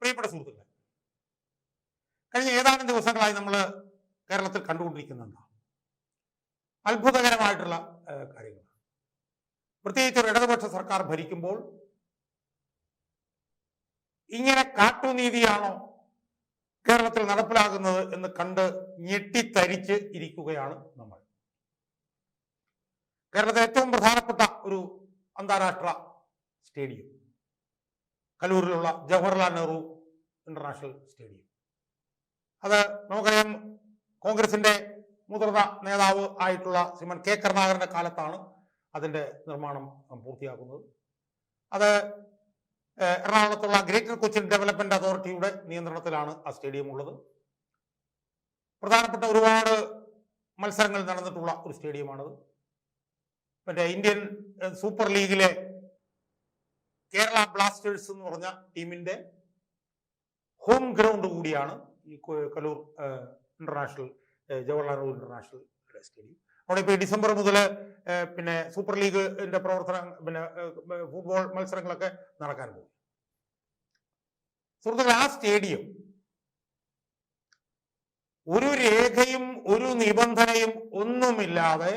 പ്രിയപ്പെട്ട സുഹൃത്തുക്കളെ കഴിഞ്ഞ ഏതാനും ദിവസങ്ങളായി നമ്മൾ കേരളത്തിൽ കണ്ടുകൊണ്ടിരിക്കുന്നുണ്ട്. അത്ഭുതകരമായിട്ടുള്ള കാര്യങ്ങൾ പ്രത്യേകിച്ച് ഒരു ഇടതുപക്ഷ സർക്കാർ ഭരിക്കുമ്പോൾ ഇങ്ങനെ കാട്ടുനീതിയാണോ കേരളത്തിൽ നടപ്പിലാകുന്നത് എന്ന് കണ്ട് ഞെട്ടിത്തരിച്ച് ഇരിക്കുകയാണ് നമ്മൾ. കേരളത്തിലെ ഏറ്റവും പ്രധാനപ്പെട്ട ഒരു അന്താരാഷ്ട്ര സ്റ്റേഡിയം. കലൂരിലുള്ള ജവഹർലാൽ നെഹ്റു ഇന്റർനാഷണൽ സ്റ്റേഡിയം അത് നമുക്കറിയാം കോൺഗ്രസിന്റെ മുതിർന്ന നേതാവ് ആയിട്ടുള്ള ശ്രീമൻ കെ കരുണാകരന്റെ കാലത്താണ് അതിന്റെ നിർമ്മാണം പൂർത്തിയാക്കുന്നത്. അത് എറണാകുളത്തുള്ള ഗ്രേറ്റർ കൊച്ചിൻ ഡെവലപ്മെന്റ് അതോറിറ്റിയുടെ നിയന്ത്രണത്തിലാണ് ആ സ്റ്റേഡിയം ഉള്ളത്. പ്രധാനപ്പെട്ട ഒരുപാട് മത്സരങ്ങൾ നടന്നിട്ടുള്ള ഒരു സ്റ്റേഡിയമാണത്. മറ്റേ ഇന്ത്യൻ സൂപ്പർ ലീഗിലെ കേരള ബ്ലാസ്റ്റേഴ്സ് എന്ന് പറഞ്ഞ ടീമിന്റെ ഹോം ഗ്രൗണ്ട് കൂടിയാണ് ഈ Kaloor international Jawaharlal Nehru international stadium. അവിടെ ഇപ്പോൾ ഡിസംബർ മുതൽ പിന്നെ സൂപ്പർ ലീഗിന്റെ പ്രവർത്തനം പിന്നെ ഫുട്ബോൾ മത്സരങ്ങളൊക്കെ നടക്കാൻ പോകും. സുഹൃത്തുക്കൾ ആ സ്റ്റേഡിയം ഒരു രേഖയും ഒരു നിബന്ധനയും ഒന്നുമില്ലാതെ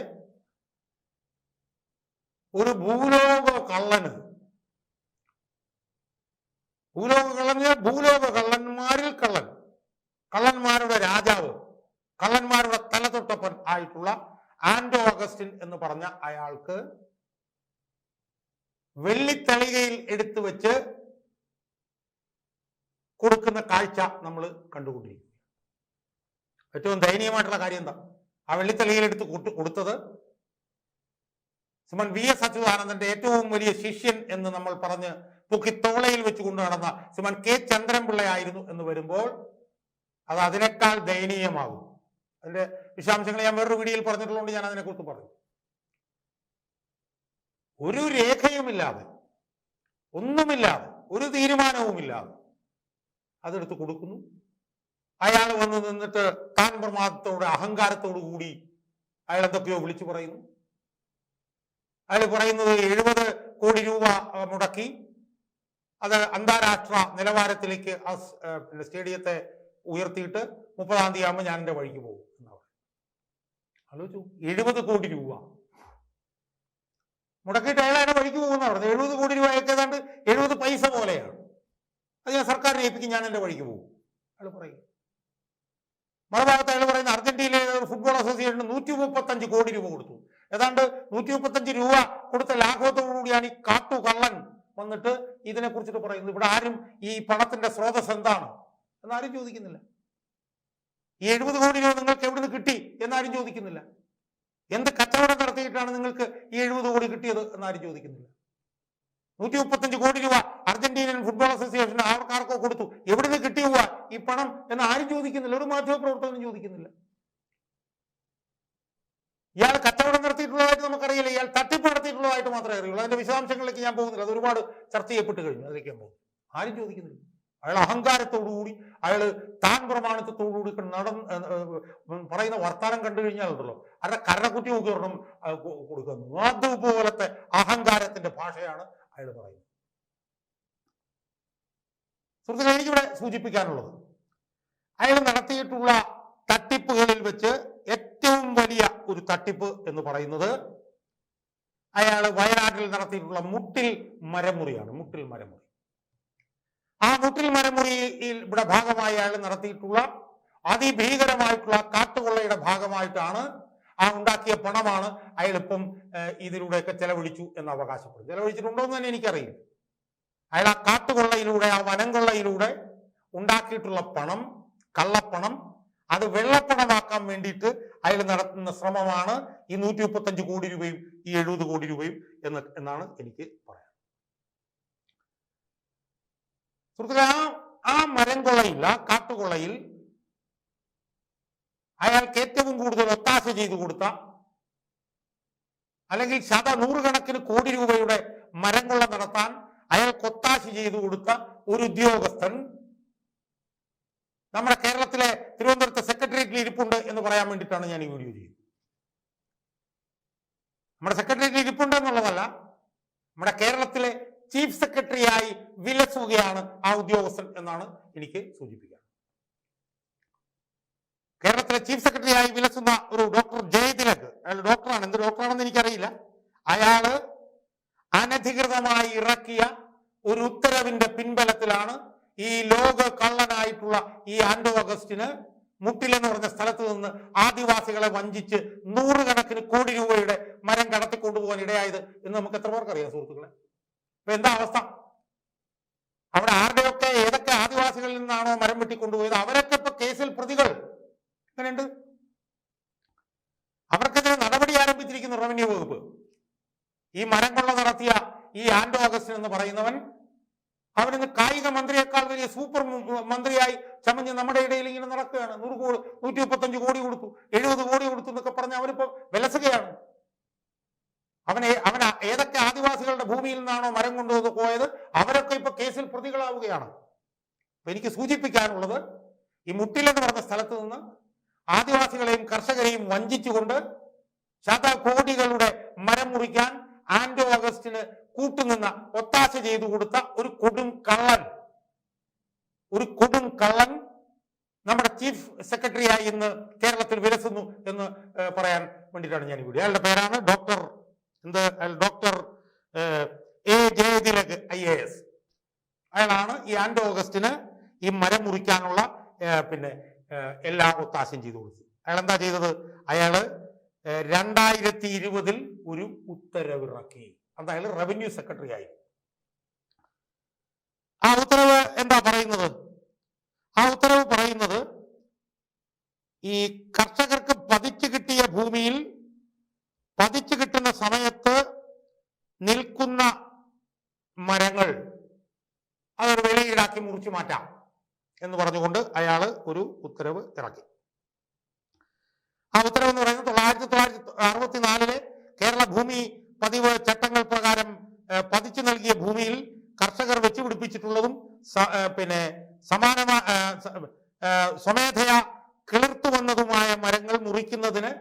ഒരു ഭൂലോക കള്ളന് ഭൂലോക കള്ളൻ ഭൂലോക കള്ളന്മാരിൽ കള്ളൻ. കള്ളന്മാരുടെ രാജാവ് കള്ളന്മാരുടെ തലതൊട്ടപ്പൻ ആയിട്ടുള്ള ആൻഡോ അഗസ്റ്റിൻ എന്ന് പറഞ്ഞ അയാൾക്ക് വെള്ളിത്തളികയിൽ എടുത്തു വെച്ച് കൊടുക്കുന്ന കാഴ്ച നമ്മൾ കണ്ടുകൊണ്ടിരിക്കും ഏറ്റവും ദയനീയമായിട്ടുള്ള കാര്യം എന്താ? ആ വെള്ളിത്തളികയിൽ എടുത്ത് കൊടു- കൊടുത്തത് സുമൻ വി എസ് അച്യുതാനന്ദന്റെ ഏറ്റവും വലിയ ശിഷ്യൻ എന്ന് നമ്മൾ പറഞ്ഞ് പൊക്കി തോളയിൽ വെച്ച് കൊണ്ടു നടന്ന ശ്രീമൻ കെ ചന്ദ്രൻപിള്ളയായിരുന്നു എന്ന് വരുമ്പോൾ അത് അതിനേക്കാൾ ദയനീയമാകും. അതിന്റെ വിശദാംശങ്ങൾ ഞാൻ വേറൊരു വീഡിയോയിൽ പറഞ്ഞിട്ടുള്ളതുകൊണ്ട് ഞാൻ അതിനെക്കുറിച്ച് പറഞ്ഞു ഒരു രേഖയുമില്ലാതെ ഒന്നുമില്ലാതെ ഒരു തീരുമാനവുമില്ലാതെ അതെടുത്ത് കൊടുക്കുന്നു. അയാൾ വന്ന് നിന്നിട്ട് താൻ പ്രമാദത്തോട് അഹങ്കാരത്തോടു കൂടി അയാൾ എന്തൊക്കെയോ വിളിച്ചു പറയുന്നു. അയാൾ പറയുന്നത് എഴുപത് കോടി രൂപ മുടക്കി അത് അന്താരാഷ്ട്ര നിലവാരത്തിലേക്ക് ആ സ്റ്റേഡിയത്തെ ഉയർത്തിയിട്ട് മുപ്പതാം തീയതി ആകുമ്പോൾ ഞാൻ എന്റെ വഴിക്ക് പോകും എന്ന് പറഞ്ഞു ആലോചിച്ചു എഴുപത് കോടി രൂപ. മുടക്കിയിട്ട് അയാൾ അതിന്റെ വഴിക്ക് പറഞ്ഞു എഴുപത് കോടി രൂപ ഏതാണ്ട് എഴുപത് പൈസ പോലെയാണ്. അത് ഞാൻ സർക്കാരിനെ ഏൽപ്പിക്കും ഞാൻ എന്റെ വഴിക്ക് പോകും. അയാൾ പറയും. മറുഭാഗത്ത് അയാൾ പറയുന്ന അർജന്റീനയിലെ ഫുട്ബോൾ അസോസിയേഷന് നൂറ്റി മുപ്പത്തഞ്ച് കോടി രൂപ കൊടുത്തു. ഏതാണ്ട് നൂറ്റി മുപ്പത്തഞ്ച് രൂപ കൊടുത്ത ലാഘവത്തോടുകൂടിയാണ് ഈ കാട്ടു കള്ളൻ വന്നിട്ട് ഇതിനെ കുറിച്ചിട്ട് പറയുന്നു. ഇവിടെ ആരും ഈ പണത്തിന്റെ സ്രോതസ് എന്താണ്? എന്നാരും ചോദിക്കുന്നില്ല. ഈ എഴുപത് കോടി രൂപ നിങ്ങൾക്ക് എവിടുന്ന് കിട്ടി? എന്നാരും ചോദിക്കുന്നില്ല. എന്ത് കച്ചവടം നടത്തിയിട്ടാണ് നിങ്ങൾക്ക് ഈ എഴുപത് കോടി കിട്ടിയത്? എന്നാരും ചോദിക്കുന്നില്ല. നൂറ്റി മുപ്പത്തഞ്ച് കോടി രൂപ അർജന്റീനൻ ഫുട്ബോൾ അസോസിയേഷൻ ആർക്കാർക്കോ കൊടുത്തു. എവിടുന്ന് കിട്ടിയ ഈ പണം? എന്ന് ആരും ചോദിക്കുന്നില്ല. ഒരു മാധ്യമ പ്രവർത്തകനും ചോദിക്കുന്നില്ല. ഇയാൾ കച്ചവടം നടത്തിയിട്ടുള്ളതായിട്ട് നമുക്കറിയില്ല. ഇയാൾ തട്ടിപ്പ് നടത്തിയിട്ടുള്ളതായിട്ട് മാത്രമേ അറിയുള്ളൂ. അതിന്റെ വിശദാംശങ്ങളിലേക്ക് ഞാൻ പോകുന്നില്ല. അത് ഒരുപാട് ചർച്ച ചെയ്യപ്പെട്ട് കഴിഞ്ഞു. അതിലേക്ക് ഞാൻ ആരും ചോദിക്കുന്നില്ല. അയാൾ അഹങ്കാരത്തോടുകൂടി അയാൾ താൻ പ്രമാണത്തോടുകൂടി നട പറയുന്ന വർത്താനം കണ്ടു കഴിഞ്ഞാൽ ഉണ്ടല്ലോ. കരകുറ്റി കൊ- കൊടുക്കുന്നു. അതുപോലത്തെ അഹങ്കാരത്തിന്റെ ഭാഷയാണ് അയാൾ പറയുന്നത്. സുഹൃത്തുക്കളെ എനിക്കിവിടെ സൂചിപ്പിക്കാനുള്ളത്. അയാൾ നടത്തിയിട്ടുള്ള തട്ടിപ്പുകളിൽ വെച്ച് ഒരു തട്ടിപ്പ് എന്ന് പറയുന്നത് അയാൾ വയനാട്ടിൽ നടത്തിയിട്ടുള്ള മുട്ടിൽ മരമുറിയാണ് മുട്ടിൽ മരമുറി. ആ മുട്ടിൽ മരമുറിയിൽ ഇവിടെ ഭാഗമായി അയാൾ നടത്തിയിട്ടുള്ള അതിഭീകരമായിട്ടുള്ള കാട്ടുകൊള്ളയുടെ ഭാഗമായിട്ടാണ് ആ ഉണ്ടാക്കിയ പണമാണ് അയാൾ ഇപ്പം ഇതിലൂടെയൊക്കെ ചെലവഴിച്ചു എന്ന് അവകാശപ്പെടും ചെലവഴിച്ചിട്ടുണ്ടോ എന്ന് തന്നെ എനിക്കറിയില്ല. അയാൾ ആ കാട്ടുകൊള്ളയിലൂടെ ആ വനം കൊള്ളയിലൂടെ ഉണ്ടാക്കിയിട്ടുള്ള പണം കള്ളപ്പണം അത് വെള്ളപ്പണമാക്കാൻ വേണ്ടിയിട്ട് അയാൾ നടത്തുന്ന ശ്രമമാണ് ഈ നൂറ്റി മുപ്പത്തഞ്ച് കോടി രൂപയും ഈ എഴുപത് കോടി രൂപയും എന്ന് എന്നാണ് എനിക്ക് പറയാൻ. സുഹൃത്തുക്കളെ ആ ആ മരം കൊള്ളയിൽ ആ കാട്ടുകൊള്ളയിൽ അയാൾക്ക് ഏറ്റവും കൂടുതൽ ഒത്താശ ചെയ്തു കൊടുത്ത അല്ലെങ്കിൽ ശത നൂറുകണക്കിന് കോടി രൂപയുടെ മരം കൊള്ള നടത്താൻ അയാൾക്ക് ഒത്താശ ചെയ്തു കൊടുത്ത ഒരു ഉദ്യോഗസ്ഥൻ നമ്മുടെ കേരളത്തിലെ തിരുവനന്തപുരത്തെ സെക്രട്ടേറിയറ്റിൽ ഇരിപ്പുണ്ട് എന്ന് പറയാൻ വേണ്ടിയിട്ടാണ് ഞാൻ ഈ വീഡിയോ ചെയ്യുന്നത്. നമ്മുടെ സെക്രട്ടേറിയറ്റിൽ ഇരിപ്പുണ്ട് എന്നുള്ളതല്ല നമ്മുടെ കേരളത്തിലെ ചീഫ് സെക്രട്ടറിയായി വിലസുകയാണ് ആ ഉദ്യോഗസ്ഥൻ എന്നാണ് എനിക്ക് സൂചിപ്പിക്കുക. കേരളത്തിലെ ചീഫ് സെക്രട്ടറിയായി വിലസുന്ന ഒരു ഡോക്ടർ ജയതിലക് അയാൾ ഡോക്ടറാണ് എന്ത് ഡോക്ടറാണെന്ന് എനിക്കറിയില്ല. അയാൾ അനധികൃതമായി ഇറക്കിയ ഒരു ഉത്തരവിന്റെ പിൻബലത്തിലാണ് ഈ ലോക കള്ളനായിട്ടുള്ള ഈ ആൻഡോ അഗസ്റ്റിന് മുട്ടിലെന്ന് പറഞ്ഞ സ്ഥലത്ത് നിന്ന് ആദിവാസികളെ വഞ്ചിച്ച് നൂറുകണക്കിന് കോടി രൂപയുടെ മരം കടത്തിക്കൊണ്ടുപോകാൻ ഇടയായത് എന്ന് നമുക്ക് എത്ര പേർക്ക് അറിയാം സുഹൃത്തുക്കളെ? ഇപ്പൊ എന്താ അവസ്ഥ? അവിടെ ആരുടെയൊക്കെ ഏതൊക്കെ ആദിവാസികളിൽ നിന്നാണോ മരം വെട്ടിക്കൊണ്ടുപോയത്? അവരൊക്കെ ഇപ്പൊ കേസിൽ പ്രതികൾ. അങ്ങനെയുണ്ട് അവർക്കെതിരെ നടപടി ആരംഭിച്ചിരിക്കുന്നു റവന്യൂ വകുപ്പ്. ഈ മരം കൊള്ള നടത്തിയ ഈ ആൻഡോ അഗസ്റ്റിൻ എന്ന് പറയുന്നവൻ അവനിന്ന് കായിക മന്ത്രിയേക്കാൾ വലിയ സൂപ്പർ മന്ത്രിയായി ചമഞ്ഞ് നമ്മുടെ ഇടയിൽ ഇങ്ങനെ നടക്കുകയാണ്. നൂറ് കോടി നൂറ്റി മുപ്പത്തഞ്ച് കോടി കൊടുത്തു. എഴുപത് കോടി കൊടുത്തു എന്നൊക്കെ പറഞ്ഞ് അവനിപ്പോ വിലസുകയാണ്. അവനെ അവൻ ഏതൊക്കെ ആദിവാസികളുടെ ഭൂമിയിൽ നിന്നാണോ മരം കൊണ്ടുവന്ന് പോയത് അവരൊക്കെ ഇപ്പൊ കേസിൽ പ്രതികളാവുകയാണ്. അപ്പൊ എനിക്ക് സൂചിപ്പിക്കാനുള്ളത് ഈ മുട്ടിലെന്ന് പറഞ്ഞ സ്ഥലത്ത് നിന്ന് ആദിവാസികളെയും കർഷകരെയും വഞ്ചിച്ചുകൊണ്ട് ശതകോടികളുടെ മരം മുറിക്കാൻ ആൻഡോ ഓഗസ്റ്റിന് കൂട്ടുനിന്ന ഒത്താശ ചെയ്തു കൊടുത്ത ഒരു കൊടും കള്ളൻ. ഒരു കൊടും കള്ളൻ നമ്മുടെ ചീഫ് സെക്രട്ടറിയായി ഇന്ന് കേരളത്തിൽ വിലസുന്നു എന്ന് പറയാൻ വേണ്ടിയിട്ടാണ് ഞാൻ ഇവിടെ അയാളുടെ പേരാണ് ഡോക്ടർ എന്ത് doctor A. Jayathilak I. A. S. അയാളാണ് ഈ ആൻഡോ ഓഗസ്റ്റിന് ഈ മരം മുറിക്കാനുള്ള പിന്നെ എല്ലാ ഒത്താശയും ചെയ്തു കൊടുത്തത്. അയാൾ എന്താ ചെയ്തത്? അയാൾ രണ്ടായിരത്തി ഇരുപതിൽ ഒരു ഉത്തരവിറക്കി. അതായത് റവന്യൂ സെക്രട്ടറി ആയി. ആ ഉത്തരവ് എന്താ പറയുന്നത്? ആ ഉത്തരവ് പറയുന്നത് ഈ കർഷകർക്ക് പതിച്ചു കിട്ടിയ ഭൂമിയിൽ പതിച്ചു കിട്ടുന്ന സമയത്ത് നിൽക്കുന്ന മരങ്ങൾ അതൊരു വെളിയിടാക്കി മുറിച്ചു മാറ്റാം എന്ന് പറഞ്ഞുകൊണ്ട് അയാൾ ഒരു ഉത്തരവ് ഇറക്കി. ആ ഉത്തരവ് എന്ന് പറയുന്നത് തൊള്ളായിരത്തി തൊള്ളായിരത്തി അറുപത്തിനാലിലെ കേരള ഭൂമി പതിവ് ചട്ടങ്ങൾ പ്രകാരം പതിച്ചു നൽകിയ ഭൂമിയിൽ കർഷകർ വെച്ചുപിടിപ്പിച്ചിട്ടുള്ളതും പിന്നെ സമാനമായ സ്വമേധയാ കിളിർത്തു വന്നതുമായ മരങ്ങൾ മുറിക്കുന്നതിന്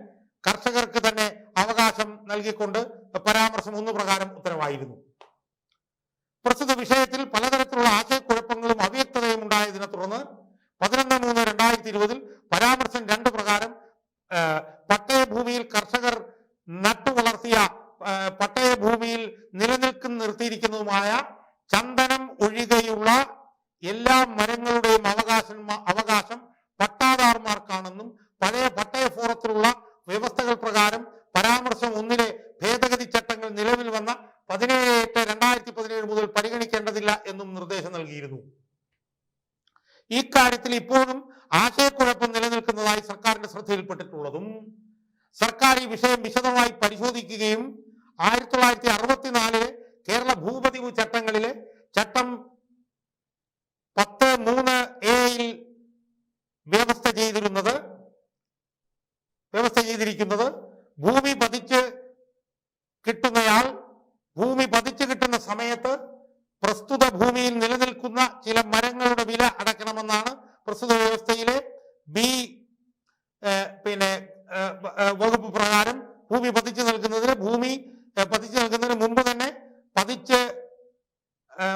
കർഷകർക്ക് തന്നെ അവകാശം നൽകിക്കൊണ്ട് പരാമർശം ഒന്ന് പ്രകാരം ഉത്തരവായിരുന്നു. പ്രസ്തുത വിഷയത്തിൽ പലതരത്തിലുള്ള ആശയക്കുഴപ്പങ്ങളും അവ്യക്തതയും ഉണ്ടായതിനെ തുടർന്ന് പതിനൊന്ന് മൂന്ന് രണ്ടായിരത്തി ഇരുപതിൽ പരാമർശം രണ്ട് പ്രകാരം പട്ടയ ഭൂമിയിൽ കർഷകർ നട്ടുവളർത്തിയ ആ, പട്ടയഭൂമിയിൽ നിലനിൽക്കുന്ന നിർത്തിയിരിക്കുന്നതുമായ ചന്ദനം ഒഴികെയുള്ള എല്ലാ മരങ്ങളുടെയും അവകാശം അവകാശം പട്ടാദാർമാർക്കാണെന്നും പഴയ പട്ടയ ഫോറത്തിലുള്ള വ്യവസ്ഥകൾ പ്രകാരം പരാമർശം ഒന്നിലെ ഭേദഗതി ചട്ടങ്ങൾ നിലവിൽ വന്ന പതിനേഴ് എട്ട് രണ്ടായിരത്തി പതിനേഴ് മുതൽ പരിഗണിക്കേണ്ടതില്ല എന്നും നിർദ്ദേശം നൽകിയിരുന്നു ഇക്കാര്യത്തിൽ ഇപ്പോഴും ആശയക്കുഴപ്പം നിലനിൽക്കുന്നതായി സർക്കാരിന്റെ ശ്രദ്ധയിൽപ്പെട്ടിട്ടുള്ളതും സർക്കാർ ഈ വിഷയം വിശദമായി പരിശോധിക്കുകയും ആയിരത്തി തൊള്ളായിരത്തി അറുപത്തിനാലിലെ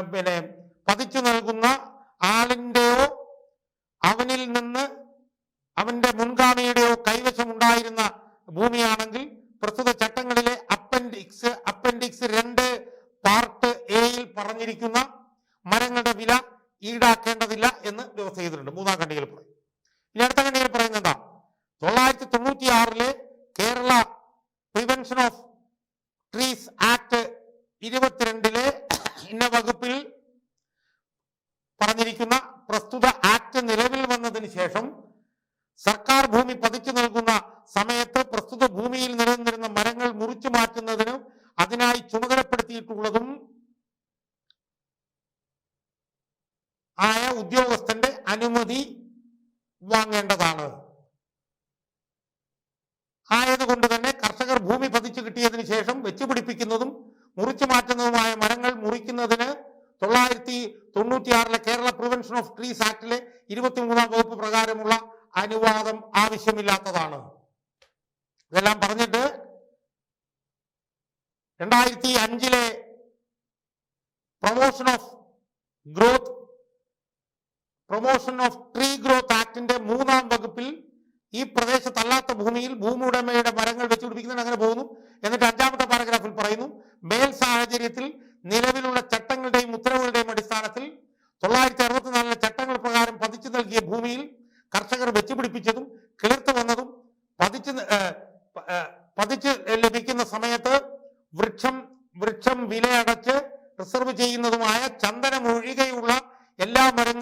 പിന്നെ പതിച്ചു നൽകുന്ന ആളിന്റെയോ അവനിൽ നിന്ന് അവന്റെ മുൻഗാമിയുടെയോ കൈവശം ഉണ്ടായിരുന്ന ഭൂമിയാണെങ്കിൽ പ്രസ്തുത ചട്ടങ്ങളിലെ അപ്പൻഡിക്സ് അപ്പൻഡിക്സ് രണ്ട് പാർട്ട് എയിൽ പറഞ്ഞിരിക്കുന്ന മരങ്ങളുടെ വില ഈടാക്കേണ്ടതില്ല എന്ന് വ്യവസ്ഥ ചെയ്തിട്ടുണ്ട് മൂന്നാം ഖണ്ഡികയിൽ പറയും ഇനി അടുത്ത ഖണ്ഡികയിൽ പറയുന്നത് എന്താ തൊള്ളായിരത്തി തൊണ്ണൂറ്റി ആറിലെ Kerala prevention of trees act ഇരുപത്തിരണ്ടിലെ ഇന്ന വകുപ്പിൽ പറഞ്ഞിരിക്കുന്ന പ്രസ്തുത ആക്ട് നിലവിൽ വന്നതിന് ശേഷം സർക്കാർ ഭൂമി പതിച്ചു നൽകുന്ന സമയത്ത് പ്രസ്തുത ഭൂമിയിൽ നിലനിന്നിരുന്ന മരങ്ങൾ മുറിച്ചു മാറ്റുന്നതിന് അതിനായി ചുമതലപ്പെടുത്തിയിട്ടുള്ളതും ആയ ഉദ്യോഗസ്ഥന്റെ അനുമതി വാങ്ങേണ്ടതാണ്. ആയതുകൊണ്ട് തന്നെ കർഷകർ ഭൂമി പതിച്ചു കിട്ടിയതിനു ശേഷം വെച്ചുപിടിപ്പിക്കുന്നതും മുറിച്ചു മാറ്റുന്നതുമായ മരങ്ങൾ മുറിക്കുന്നതിന് തൊള്ളായിരത്തി തൊണ്ണൂറ്റിയാറിലെ കേരള പ്രിവെൻഷൻ ഓഫ് ട്രീസ് ആക്ടിലെ ഇരുപത്തിമൂന്നാം വകുപ്പ് പ്രകാരമുള്ള അനുവാദം ആവശ്യമില്ലാത്തതാണ്. ഇതെല്ലാം പറഞ്ഞിട്ട് രണ്ടായിരത്തി അഞ്ചിലെ promotion of growth promotion of tree growth ആക്ടിന്റെ മൂന്നാം വകുപ്പിൽ ഈ പ്രദേശത്തല്ലാത്ത ഭൂമിയിൽ ഭൂമി ഉടമയുടെ മരങ്ങൾ വെച്ചുപിടിപ്പിക്കുന്നതിന് അങ്ങനെ പോകുന്നു. എന്നിട്ട് അഞ്ചാമത്തെ പാരഗ്രാഫിൽ പറയുന്നു മേൽ സാഹചര്യത്തിൽ നിലവിലുള്ള ചട്ടങ്ങളുടെയും ഉത്തരവുകളുടെയും അടിസ്ഥാനത്തിൽ തൊള്ളായിരത്തി അറുപത്തിനാലിലെ ചട്ടങ്ങൾ പ്രകാരം പതിച്ചു നൽകിയ ഭൂമിയിൽ കർഷകർ വെച്ചുപിടിപ്പിച്ചതും കിളിർത്തു വന്നതും പതിച്ച് പതിച്ച് ലഭിക്കുന്ന സമയത്ത് വൃക്ഷം വൃക്ഷം വിലയടച്ച് റിസർവ് ചെയ്യുന്നതുമായ ചന്ദനം ഒഴികെയുള്ള എല്ലാ മരങ്ങളുടെയും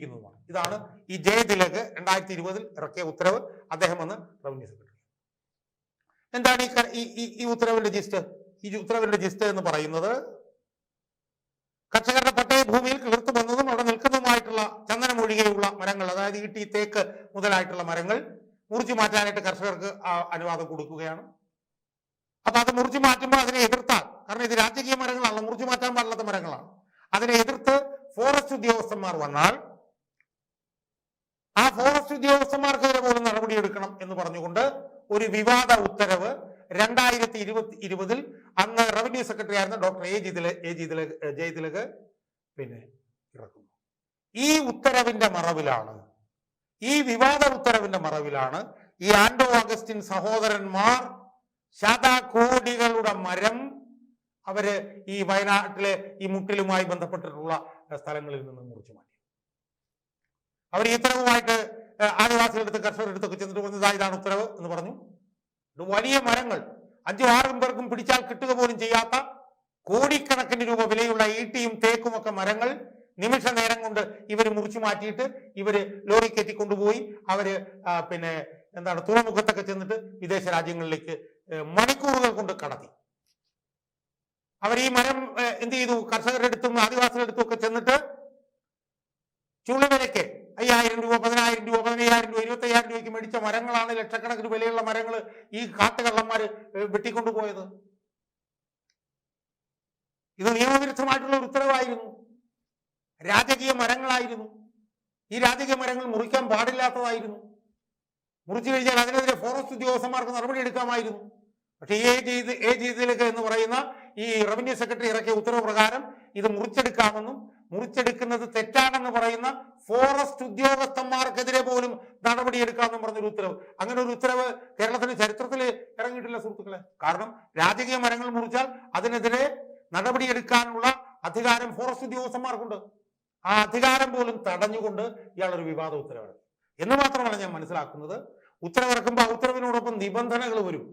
സ്വീകരിക്കുന്നതുമാണ് ഇതാണ് ഈ ജയതിലക് രണ്ടായിരത്തി ഇരുപതിൽ ഇറക്കിയ ഉത്തരവ്. അദ്ദേഹം വന്ന് റവന്യൂ സെക്രട്ടറി എന്താണ് ഈ ഉത്തരവ് ഈ- ഉത്തരവ് ജിസ്റ്റ് ഈ ഉത്തരവിന്റെ ജിസ്റ്റ് എന്ന് പറയുന്നത് കർഷകരുടെ പട്ടയ ഭൂമിയിൽ കിളിർത്തു വന്നതും അവിടെ നിൽക്കുന്നതുമായിട്ടുള്ള ചന്ദനം ഒഴികെയുള്ള മരങ്ങൾ അതായത് ഈട്ടി തേക്ക് മുതലായിട്ടുള്ള മരങ്ങൾ മുറിച്ചു മാറ്റാനായിട്ട് കർഷകർക്ക് അനുവാദം കൊടുക്കുകയാണ്. അപ്പൊ അത് മുറിച്ചു മാറ്റുമ്പോൾ അതിനെ എതിർത്താൽ കാരണം ഇത് രാജകീയ മരങ്ങളാണല്ലോ മുറിച്ചു മാറ്റാൻ പാടില്ലാത്ത മരങ്ങളാണ്. അതിനെ എതിർത്ത് ഫോറസ്റ്റ് ഉദ്യോഗസ്ഥന്മാർ വന്നാൽ ആ ഫോറസ്റ്റ് ഉദ്യോഗസ്ഥന്മാർക്കെതിരെ പോലും നടപടിയെടുക്കണം എന്ന് പറഞ്ഞുകൊണ്ട് ഒരു വിവാദ ഉത്തരവ് രണ്ടായിരത്തി ഇരുപത്തി ഇരുപതിൽ അന്ന് റവന്യൂ സെക്രട്ടറി ആയിരുന്ന ഡോക്ടർ എ ജിതില എ ജിതില ജയതിലക് പിന്നെ ഇറക്കുന്നു. ഈ ഉത്തരവിന്റെ മറവിലാണ് ഈ വിവാദ ഉത്തരവിന്റെ മറവിലാണ് ഈ ആൻഡോ അഗസ്റ്റിൻ സഹോദരന്മാർ ശതകോടികളുടെ മരം അവർ ഈ വയനാട്ടിലെ ഈ മുട്ടിലുമായി ബന്ധപ്പെട്ടിട്ടുള്ള സ്ഥലങ്ങളിൽ നിന്ന് മുറിച്ചു മാറ്റി. അവർ ഈ ഉത്തരവുമായിട്ട് ആദിവാസികളെടുത്ത് കർഷകരെടുത്തൊക്കെ ചെന്നിട്ട് "ദാ ഇതാണ് ഉത്തരവ് എന്ന് പറഞ്ഞു. വലിയ മരങ്ങൾ. അഞ്ചും ആറും പേർക്കും പിടിച്ചാൽ കിട്ടുക പോലും ചെയ്യാത്ത കോടിക്കണക്കിന് രൂപ വിലയുള്ള ഈട്ടിയും തേക്കും ഒക്കെ മരങ്ങൾ നിമിഷ നേരം കൊണ്ട് ഇവർ മുറിച്ചു മാറ്റിയിട്ട് ഇവർ ലോറി കയറ്റി കൊണ്ടുപോയി അവർ പിന്നെ എന്താണ് തുറമുഖത്തൊക്കെ ചെന്നിട്ട് വിദേശ രാജ്യങ്ങളിലേക്ക് മണിക്കൂറുകൾ കൊണ്ട് കടത്തി. അവർ ഈ മരം എന്ത് ചെയ്തു? കർഷകരുടെ അടുത്തും ആദിവാസികളുടെ അടുത്തും ഒക്കെ ചെന്നിട്ട് ചുള്ളിവിലയ്ക്ക് അയ്യായിരം രൂപ പതിനായിരം രൂപ പതിനയ്യായിരം രൂപ ഇരുപത്തി അയ്യായിരം രൂപയ്ക്ക് മേടിച്ച മരങ്ങളാണ് ലക്ഷക്കണക്കിന് വിലയുള്ള മരങ്ങൾ ഈ കാട്ടുകള്ളന്മാർ വെട്ടിക്കൊണ്ടുപോയത്. ഇത് നിയമവിരുദ്ധമായിട്ടുള്ള ഒരു ഉത്തരവായിരുന്നു. രാജകീയ മരങ്ങളായിരുന്നു. ഈ രാജകീയ മരങ്ങൾ മുറിക്കാൻ പാടില്ലാത്തതായിരുന്നു. മുറിച്ചു കഴിഞ്ഞാൽ അതിനെതിരെ ഫോറസ്റ്റ് ഉദ്യോഗസ്ഥന്മാർക്ക് നടപടിയെടുക്കാമായിരുന്നു പക്ഷേ എ ചെയ്ത് ഏ ചെയ്തിലേക്ക് എന്ന് പറയുന്ന ഈ റവന്യൂ സെക്രട്ടറി ഇറക്കിയ ഉത്തരവ് പ്രകാരം ഇത് മുറിച്ചെടുക്കാമെന്നും മുറിച്ചെടുക്കുന്നത് തെറ്റാണെന്ന് പറയുന്ന ഫോറസ്റ്റ് ഉദ്യോഗസ്ഥന്മാർക്കെതിരെ പോലും നടപടിയെടുക്കാമെന്നും പറഞ്ഞൊരു ഉത്തരവ്. അങ്ങനെ ഒരു ഉത്തരവ് കേരളത്തിന്റെ ചരിത്രത്തിൽ ഇറങ്ങിയിട്ടില്ല സുഹൃത്തുക്കളെ. കാരണം രാജകീയ മരങ്ങൾ മുറിച്ചാൽ അതിനെതിരെ നടപടിയെടുക്കാനുള്ള അധികാരം ഫോറസ്റ്റ് ഉദ്യോഗസ്ഥന്മാർക്കുണ്ട്. ആ അധികാരം പോലും തടഞ്ഞുകൊണ്ട് ഇയാളൊരു വിവാദ ഉത്തരവിറക്കും എന്ന് മാത്രമല്ല ഞാൻ മനസ്സിലാക്കുന്നത്. ഉത്തരവിറക്കുമ്പോൾ ആ ഉത്തരവിനോടൊപ്പം നിബന്ധനകൾ വരും.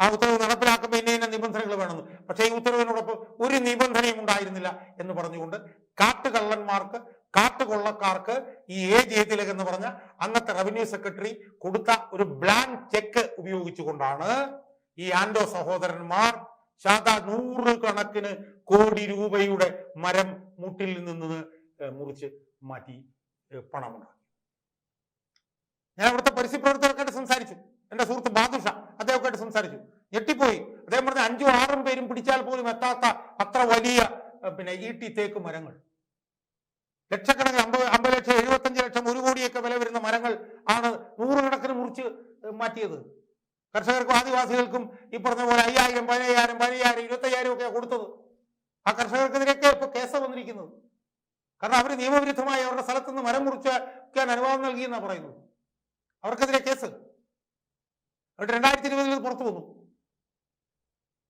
ആ ഉത്തരവ് നടപ്പിലാക്കുമ്പോൾ ഇന്ന ഇന്ന നിബന്ധനകൾ വേണമെന്ന്. പക്ഷേ ഈ ഉത്തരവിനോടൊപ്പം ഒരു നിബന്ധനയും ഉണ്ടായിരുന്നില്ല എന്ന് പറഞ്ഞുകൊണ്ട് കാട്ടുകള്ളന്മാർക്ക് കാട്ടുകൊള്ളക്കാർക്ക് ഈ എ ജയതിലക് എന്ന് പറഞ്ഞ അന്നത്തെ റവന്യൂ സെക്രട്ടറി കൊടുത്ത ഒരു ബ്ലാങ്ക് ചെക്ക് ഉപയോഗിച്ചുകൊണ്ടാണ് ഈ ആൻഡോ സഹോദരന്മാർ ശത നൂറുകണക്കിന് കോടി രൂപയുടെ മരം മുട്ടിൽ നിന്ന് മുറിച്ച് മാറ്റി പണമുണ്ടാക്കി. ഞാൻ അവിടുത്തെ പരിസ്ഥിതി പ്രവർത്തകർക്കായിട്ട് സംസാരിച്ചു. എന്റെ സുഹൃത്ത് ബാദുഷ അദ്ദേഹമൊക്കെയായിട്ട് സംസാരിച്ചു. ഞെട്ടിപ്പോയി. അദ്ദേഹം പറഞ്ഞ അഞ്ചും ആറും പേരും പിടിച്ചാൽ പോലും എത്താത്ത അത്ര വലിയ പിന്നെ ഈട്ടി തേക്ക് മരങ്ങൾ. ലക്ഷക്കണക്കിന് അമ്പത് അമ്പത് ലക്ഷം എഴുപത്തഞ്ച് ലക്ഷം ഒരു കോടിയൊക്കെ വില വരുന്ന മരങ്ങൾ ആണ് നൂറുകണക്കിന് മുറിച്ച് മാറ്റിയത്. കർഷകർക്കും ആദിവാസികൾക്കും ഈ പറഞ്ഞ പോലെ അയ്യായിരം പതിനയ്യായിരം പതിനയ്യായിരം ഇരുപത്തയ്യായിരം ഒക്കെ കൊടുത്തത്. ആ കർഷകർക്കെതിരെയൊക്കെ ഇപ്പൊ കേസ് വന്നിരിക്കുന്നത്. കാരണം അവർ നിയമവിരുദ്ധമായി അവരുടെ സ്ഥലത്ത് നിന്ന് മരം മുറിക്കാൻ അനുവാദം നൽകിയെന്നാണ് പറയുന്നത്. അവർക്കെതിരെ കേസ്. എന്നിട്ട് രണ്ടായിരത്തി ഇരുപതിൽ പുറത്തു വന്നു.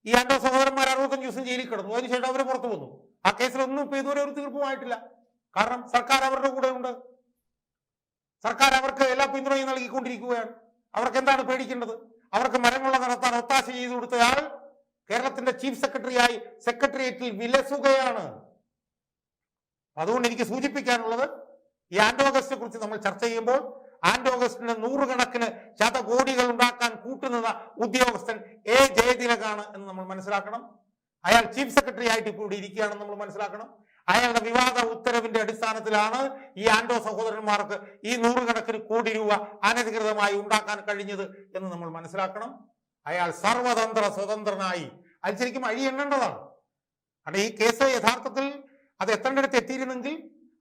ഈ ആൻഡോ സഹോദരന്മാർ അറുപത്തഞ്ച് ദിവസം ജയിലിൽ കിടന്നു. അതിനുശേഷം അവർ പുറത്തു വന്നു. ആ കേസിലൊന്നും ഇപ്പൊ ഇതുവരെ ഒരു തീർപ്പുമായിട്ടില്ല കാരണം സർക്കാർ അവരുടെ കൂടെ ഉണ്ട്. സർക്കാർ അവർക്ക് എല്ലാ പിന്തുണയും നൽകിക്കൊണ്ടിരിക്കുകയാണ്. അവർക്ക് എന്താണ് പേടിക്കേണ്ടത്? അവർക്ക് മരങ്ങളുള്ള നടത്താൻ ഒത്താശ ചെയ്തു കൊടുത്തയാൾ കേരളത്തിന്റെ ചീഫ് സെക്രട്ടറിയായി സെക്രട്ടേറിയറ്റിൽ വിലസുകയാണ്. അതുകൊണ്ട് എനിക്ക് സൂചിപ്പിക്കാനുള്ളത് ഈ ആൻഡോഗസ്റ്റിനെ കുറിച്ച് നമ്മൾ ചർച്ച ചെയ്യുമ്പോൾ ആൻഡോഗസ്റ്റിന് നൂറുകണക്കിന് ശതകോടികൾ ഉണ്ടാക്കാൻ കൂട്ടുനിന്ന ഉദ്യോഗസ്ഥൻ എ ജയതിലകാണ് എന്ന് നമ്മൾ മനസ്സിലാക്കണം. അയാൾ ചീഫ് സെക്രട്ടറി ആയിട്ട് ഇവിടെ ഇരിക്കുകയാണെന്ന് നമ്മൾ മനസ്സിലാക്കണം. അയാളുടെ വിവാദ ഉത്തരവിന്റെ അടിസ്ഥാനത്തിലാണ് ഈ ആൻഡോ സഹോദരന്മാർക്ക് ഈ നൂറുകണക്കിന് കോടി രൂപ അനധികൃതമായി ഉണ്ടാക്കാൻ കഴിഞ്ഞത് എന്ന് നമ്മൾ മനസ്സിലാക്കണം. അയാൾ സർവതന്ത്ര സ്വതന്ത്രനായി. അത് ശരിക്കും അഴി എണ്ണേണ്ടതാണ്. കാരണം ഈ കേസ് യഥാർത്ഥത്തിൽ അത് എത്തേണ്ടടുത്ത് എത്തിയിരുന്നെങ്കിൽ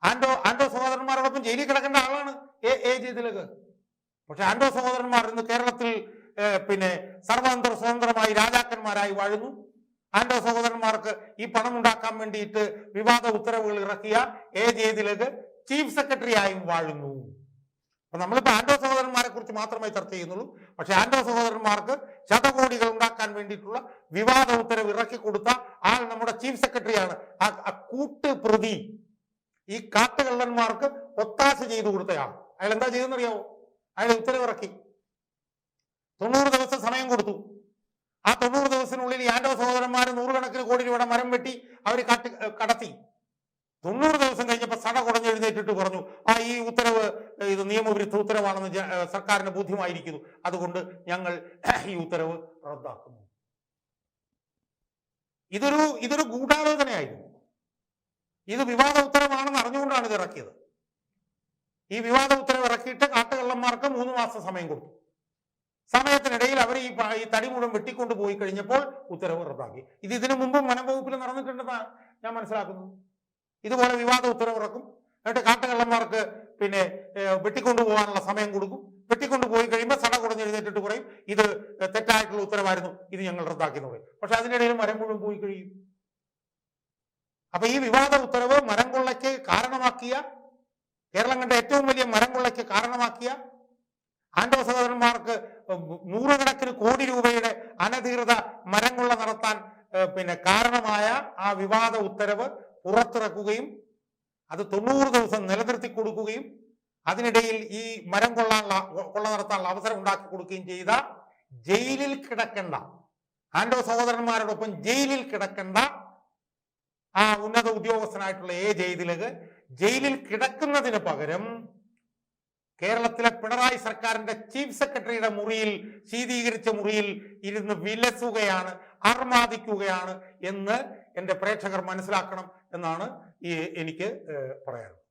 ആൻഡോ ആൻഡോ സഹോദരന്മാരോടൊപ്പം ജയിലിൽ കിടക്കേണ്ട ആളാണ്. എ ജയതിലക് പക്ഷെ ആൻഡോ സഹോദരന്മാർ ഇന്ന് കേരളത്തിൽ പിന്നെ സർവതന്ത്ര സ്വതന്ത്രമായി രാജാക്കന്മാരായി വാഴുന്നു. ആൻഡോ സഹോദരന്മാർക്ക് ഈ പണം ഉണ്ടാക്കാൻ വേണ്ടിയിട്ട് വിവാദ ഉത്തരവുകൾ ഇറക്കിയ എ ജയതിലക് ചീഫ് സെക്രട്ടറി ആയും വാഴുന്നു. അപ്പൊ നമ്മളിപ്പോ ആൻഡോ സഹോദരന്മാരെ കുറിച്ച് മാത്രമേ ചർച്ച ചെയ്യുന്നുള്ളൂ. പക്ഷെ ആൻഡോ സഹോദരന്മാർക്ക് ശതകോടികൾ ഉണ്ടാക്കാൻ വേണ്ടിയിട്ടുള്ള വിവാദ ഉത്തരവ് ഇറക്കി കൊടുത്ത ആൾ നമ്മുടെ ചീഫ് സെക്രട്ടറിയാണ്. ആ കൂട്ട് പ്രതി ഈ കാട്ടുകള്ളന്മാർക്ക് ഒത്താശ ചെയ്തു കൊടുത്തയാൾ. അയാൾ എന്താ ചെയ്തെന്നറിയാവോ അയാൾ ഉത്തരവിറക്കി. തൊണ്ണൂറ് ദിവസം സമയം കൊടുത്തു. ആ തൊണ്ണൂറ് ദിവസത്തിനുള്ളിൽ യാൻഡോ സഹോദരന്മാർ നൂറുകണക്കിന് കോടി രൂപയുടെ മരം വെട്ടി അവർ കാട്ടി കടത്തി. തൊണ്ണൂറ് ദിവസം കഴിഞ്ഞപ്പോൾ സട കുടഞ്ഞെഴുന്നേറ്റിട്ട് പറഞ്ഞു ആ ഈ ഉത്തരവ് ഇത് നിയമവിരുദ്ധ ഉത്തരവാണെന്ന് സർക്കാരിന് ബോധ്യമായിരിക്കുന്നു. അതുകൊണ്ട് ഞങ്ങൾ ഈ ഉത്തരവ് റദ്ദാക്കുന്നു. ഇതൊരു ഇതൊരു ഗൂഢാലോചനയായിരുന്നു. ഇത് വിവാദ ഉത്തരവാണെന്ന് അറിഞ്ഞുകൊണ്ടാണ് ഇത് ഇറക്കിയത്. ഈ വിവാദ ഉത്തരവ് ഇറക്കിയിട്ട് കാട്ടുകള്ളന്മാർക്ക് മൂന്ന് മാസം സമയം കൊടുത്തു. സമയത്തിനിടയിൽ അവർ ഈ ഈ തടി മുഴുവൻ വെട്ടിക്കൊണ്ട് പോയി കഴിഞ്ഞപ്പോൾ ഉത്തരവ് റദ്ദാക്കി ഇത് ഇതിനു മുമ്പും വനം വകുപ്പിൽ നടന്നിട്ടുണ്ടെന്നാണ് ഞാൻ മനസ്സിലാക്കുന്നു. ഇതുപോലെ വിവാദ ഉത്തരവ് ഇറക്കും എന്നിട്ട് കാട്ടുകള്ളന്മാർക്ക് പിന്നെ വെട്ടിക്കൊണ്ടു പോകാനുള്ള സമയം കൊടുക്കും. വെട്ടിക്കൊണ്ടു പോയി കഴിയുമ്പോൾ സട കുടഞ്ഞെഴുന്നേറ്റിട്ട് പറയും ഇത് തെറ്റായിട്ടുള്ള ഉത്തരവായിരുന്നു. ഇത് ഞങ്ങൾ റദ്ദാക്കി എന്ന് പറയും. പക്ഷെ അതിനിടയിൽ മരം മുഴുവൻ പോയി കഴിയും. അപ്പൊ ഈ വിവാദ ഉത്തരവ് മരം കൊള്ളയ്ക്ക് കാരണമാക്കിയ കേരളം കണ്ട ഏറ്റവും വലിയ മരം കൊള്ളയ്ക്ക് കാരണമാക്കിയ ആൻഡോ സഹോദരന്മാർക്ക് നൂറുകണക്കിന് കോടി രൂപയുടെ അനധികൃത മരം കൊള്ള നടത്താൻ പിന്നെ കാരണമായ ആ വിവാദ ഉത്തരവ് പുറത്തിറക്കുകയും അത് തൊണ്ണൂറ് ദിവസം നിലനിർത്തി കൊടുക്കുകയും അതിനിടയിൽ ഈ മരം കൊള്ളാനുള്ള കൊള്ള നടത്താനുള്ള അവസരം ഉണ്ടാക്കി കൊടുക്കുകയും ചെയ്ത ജയിലിൽ കിടക്കേണ്ട ആൻഡോ സഹോദരന്മാരോടൊപ്പം ജയിലിൽ കിടക്കേണ്ട ആ ഉന്നത ഉദ്യോഗസ്ഥനായിട്ടുള്ള എ ജയിലിൽ ജയിലിൽ കിടക്കുന്നതിന് പകരം കേരളത്തിലെ പിണറായി സർക്കാരിന്റെ ചീഫ് സെക്രട്ടറിയുടെ മുറിയിൽ ശീതീകരിച്ച മുറിയിൽ ഇരുന്ന് വിലസുകയാണ് അർമാദിക്കുകയാണ് എന്ന് എന്റെ പ്രേക്ഷകർ മനസ്സിലാക്കണം എന്നാണ് എനിക്ക് പറയാനുള്ളത്.